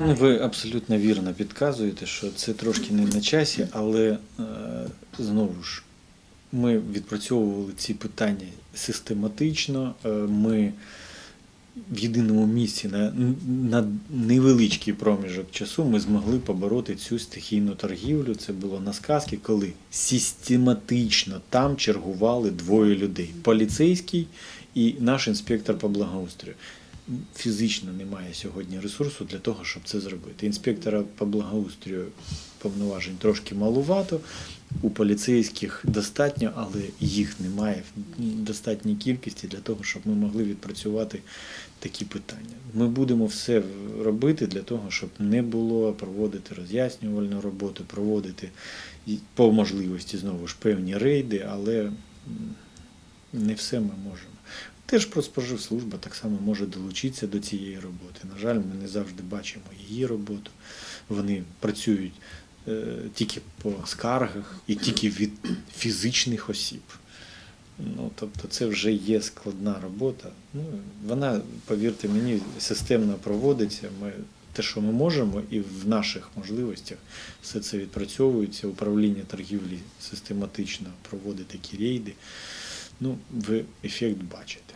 Ну, ви абсолютно вірно підказуєте, що це трошки не на часі, але е, знову ж ми відпрацьовували ці питання систематично. Е, ми в єдиному місці на, на невеличкий проміжок часу ми змогли побороти цю стихійну торгівлю. Це було на сказки, коли систематично там чергували двоє людей: поліцейський і наш інспектор по благоустрою. Фізично немає сьогодні ресурсу для того, щоб це зробити. Інспектора по благоустрою повноважень трошки малувато, у поліцейських достатньо, але їх немає в достатній кількості для того, щоб ми могли відпрацювати такі питання. Ми будемо все робити для того, щоб не було проводити роз'яснювальну роботу, проводити по можливості знову ж певні рейди, але не все ми можемо. Теж Продспоживслужба так само може долучитися до цієї роботи. На жаль, ми не завжди бачимо її роботу. Вони працюють е, тільки по скаргах і тільки від фізичних осіб. Ну, тобто це вже є складна робота. Ну, вона, повірте мені, системно проводиться. Ми те, що ми можемо, і в наших можливостях все це відпрацьовується. Управління торгівлі систематично проводить такі рейди. Ну, ви ефект бачите.